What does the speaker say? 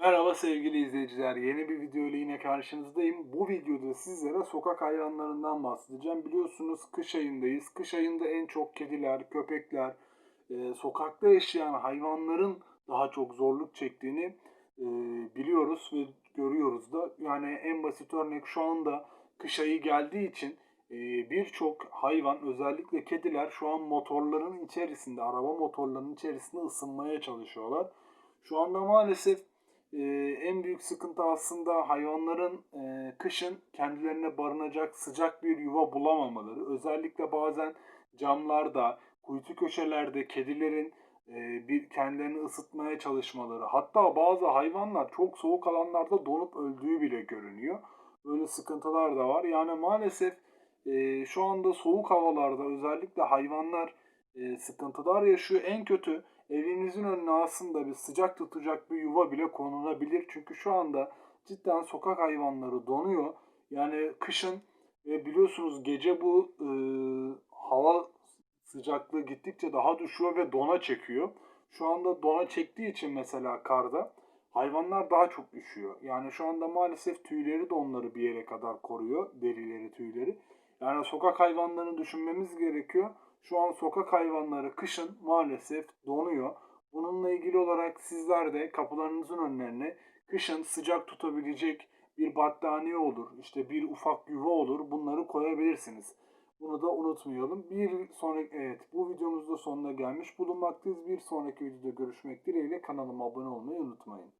Merhaba sevgili izleyiciler. Yeni bir video ile yine karşınızdayım. Bu videoda sizlere sokak hayvanlarından bahsedeceğim. Biliyorsunuz kış ayındayız. Kış ayında en çok kediler, köpekler, e, sokakta yaşayan hayvanların daha çok zorluk çektiğini e, biliyoruz ve görüyoruz da. Yani en basit örnek şu anda kış ayı geldiği için e, birçok hayvan özellikle kediler şu an motorların içerisinde, araba motorlarının içerisinde ısınmaya çalışıyorlar. Şu anda maalesef ee, en büyük sıkıntı aslında hayvanların e, kışın kendilerine barınacak sıcak bir yuva bulamamaları. Özellikle bazen camlarda, kuytu köşelerde kedilerin e, bir kendilerini ısıtmaya çalışmaları. Hatta bazı hayvanlar çok soğuk alanlarda donup öldüğü bile görünüyor. Böyle sıkıntılar da var. Yani maalesef e, şu anda soğuk havalarda özellikle hayvanlar e, sıkıntılar yaşıyor. En kötü evinizin önüne aslında bir sıcak tutacak bir yuva bile konulabilir. Çünkü şu anda cidden sokak hayvanları donuyor. Yani kışın ve biliyorsunuz gece bu e, hava sıcaklığı gittikçe daha düşüyor ve dona çekiyor. Şu anda dona çektiği için mesela karda hayvanlar daha çok üşüyor. Yani şu anda maalesef tüyleri de onları bir yere kadar koruyor. Derileri, tüyleri. Yani sokak hayvanlarını düşünmemiz gerekiyor. Şu an sokak hayvanları kışın maalesef donuyor. Bununla ilgili olarak sizler de kapılarınızın önlerine kışın sıcak tutabilecek bir battaniye olur, işte bir ufak yuva olur. Bunları koyabilirsiniz. Bunu da unutmayalım. Bir sonraki evet bu videomuzda sonuna gelmiş bulunmaktayız. Bir sonraki videoda görüşmek dileğiyle kanalıma abone olmayı unutmayın.